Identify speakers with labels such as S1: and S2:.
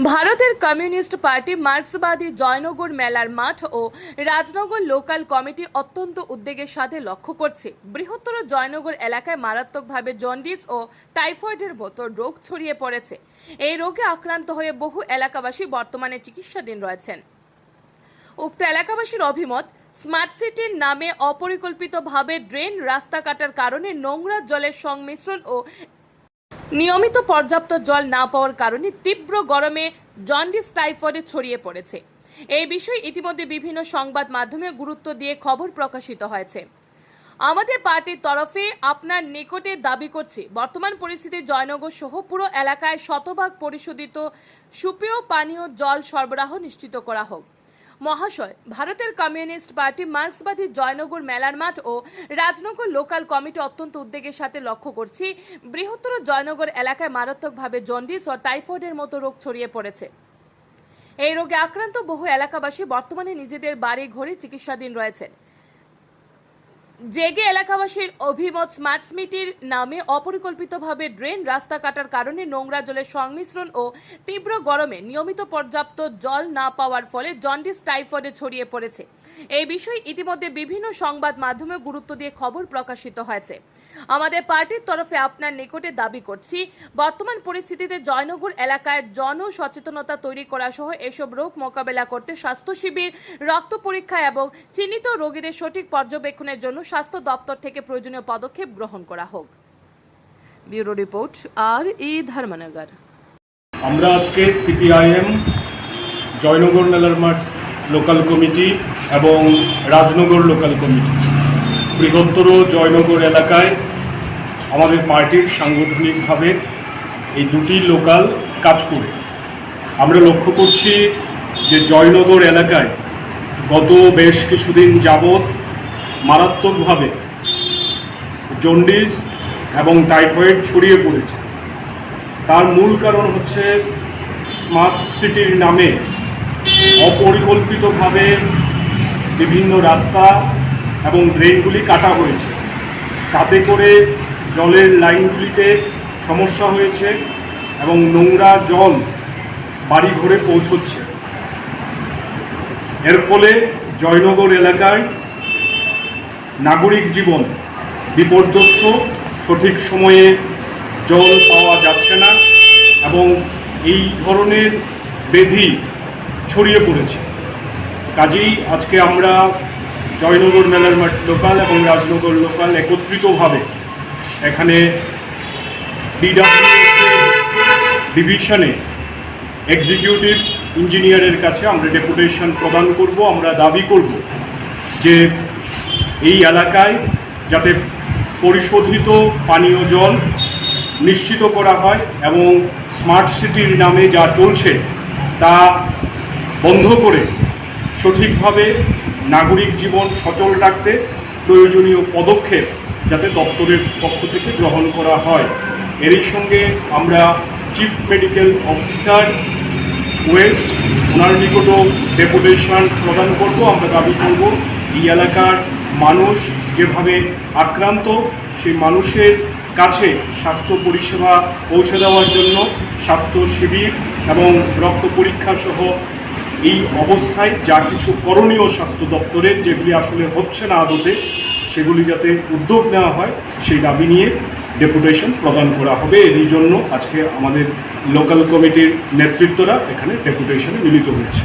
S1: ভারতের communist party মার্ক্সবাদী Joynagar মেলার মাঠ ও রাজনগর লোকাল কমিটি অত্যন্ত উদ্বেগের সাথে লক্ষ্য করছে। বৃহত্তর জয়নগর এলাকায় মারাত্মকভাবে জন্ডিস ও টাইফয়েডের মতো রোগ ছড়িয়ে পড়েছে। এই রোগে আক্রান্ত হয়ে বহু এলাকাবাসী বর্তমানে চিকিৎসাধীন রয়েছেন। উক্ত এলাকাবাসীর অভিমত, স্মার্ট সিটির নামে অপরিকল্পিতভাবে ড্রেন রাস্তা কাটার কারণে নোংরা জলের সংমিশ্রণ ও নিয়মিত পর্যাপ্ত জল না পাওয়ার কারণে তীব্র গরমে জন্ডিস টাইফয়েডে ছড়িয়ে পড়েছে। এই বিষয়ে ইতিমধ্যে বিভিন্ন সংবাদ মাধ্যমে গুরুত্ব দিয়ে খবর প্রকাশিত হয়েছে। আমাদের পার্টির তরফে আপনার নিকটে দাবি করছি, বর্তমান পরিস্থিতি জয়নগর সহ পুরো এলাকায় শতভাগ পরিশোধিত সুপেয় পানীয় জল সরবরাহ নিশ্চিত করা হোক। মহাশয়, ভারতের কমিউনিস্ট পার্টি মার্ক্সবাদী জয়নগর মেলার মাঠ ও রাজনগর লোকাল কমিটি অত্যন্ত উদ্বেগের সাথে লক্ষ্য করছি। বৃহত্তর জয়নগর এলাকায় মারাত্মকভাবে জন্ডিস ও টাইফয়েডের মতো রোগ ছড়িয়ে পড়েছে। এই রোগে আক্রান্ত বহু এলাকাবাসী বর্তমানে নিজেদের বাড়ি ঘরে চিকিৎসাধীন রয়েছেন। জেগে এলাকাবাসীর অভিমত স্মার্ট সিটির নামে অপরিকল্পিতভাবে ড্রেন রাস্তা কাটার কারণে নোংরা জলের সংমিশ্রণ ও তীব্র গরমে নিয়মিত পর্যাপ্ত জল না পাওয়ার ফলে জন্ডিস, টাইফয়েডে ছড়িয়ে পড়েছে। এই বিষয়ে ইতিমধ্যে বিভিন্ন সংবাদ মাধ্যমে গুরুত্ব দিয়ে খবর প্রকাশিত হয়েছে। আমাদের পার্টির তরফে আপনার নিকটে দাবি করছি, বর্তমান পরিস্থিতিতে জয়নগর এলাকায় জনসচেতনতা তৈরি করা সহ এসব রোগ মোকাবেলা করতে স্বাস্থ্য শিবির, রক্ত পরীক্ষা এবং চিহ্নিত রোগীদের সঠিক পর্যবেক্ষণের জন্য স্বাস্থ্য দপ্তর থেকে প্রয়োজনীয় পদক্ষেপ গ্রহণ করা হোক। ব্যুরো রিপোর্ট, আর ই ধর্মনগর।
S2: আমরা আজকে সিপিআইএম, জয়নগর মেলার মাঠ লোকাল কমিটি এবং রাজনগর লোকাল কমিটি, বৃহত্তর জয়নগর এলাকায় আমাদের পার্টির সাংগঠনিকভাবে এই দুটি লোকাল কাজ করে। আমরা লক্ষ্য করছি যে জয়নগর এলাকায় গত বেশ কিছুদিন যাবৎ মারাত্মকভাবে জন্ডিস এবং টাইফয়েড ছড়িয়ে পড়েছে। তার মূল কারণ হচ্ছে স্মার্ট সিটির নামে অপরিকল্পিতভাবে বিভিন্ন রাস্তা এবং ড্রেনগুলি কাটা হয়েছে। তাতে করে জলের লাইনগুলিতে সমস্যা হয়েছে এবং নোংরা জল বাড়ি ঘরে পৌঁছচ্ছে। এর ফলে জয়নগর এলাকায় নাগরিক জীবন বিপর্যস্ত, সঠিক সময়ে জল পাওয়া যাচ্ছে না এবং এই ধরনের বেধি ছড়িয়ে পড়েছে। কাজেই আজকে আমরা জয়নগর মেলার মাঠ লোকাল এবং রাজনগর লোকাল একত্রিতভাবে এখানে ডিভিশনে এক্সিকিউটিভ ইঞ্জিনিয়ারের কাছে আমরা ডেপুটেশন প্রদান করব, আমরা দাবি করব যে এই এলাকায় যাতে পরিশোধিত পানীয় জল নিশ্চিত করা হয় এবং স্মার্ট সিটির নামে যা চলছে তা বন্ধ করে সঠিকভাবে নাগরিক জীবন সচল রাখতে প্রয়োজনীয় পদক্ষেপ যাতে দপ্তরের পক্ষ থেকে গ্রহণ করা হয়। এরই সঙ্গে আমরা চিফ মেডিকেল অফিসার ওয়েস্ট ওনার নিকটও ডেপুটেশন প্রদান করব। আমরা দাবি করব, এই এলাকার মানুষ যেভাবে আক্রান্ত, সেই মানুষের কাছে স্বাস্থ্য পরিষেবা পৌঁছে দেওয়ার জন্য স্বাস্থ্য শিবির এবং রক্ত পরীক্ষা সহ এই অবস্থায় যা কিছু করণীয় স্বাস্থ্য দপ্তরের, যেগুলি আসলে হচ্ছে না আদতে, সেগুলি যাতে উদ্যোগ নেওয়া হয়, সেই দাবি নিয়ে ডেপুটেশন প্রদান করা হবে। এরই জন্য আজকে আমাদের লোকাল কমিটির নেতৃত্বরা এখানে ডেপুটেশনে মিলিত হয়েছে।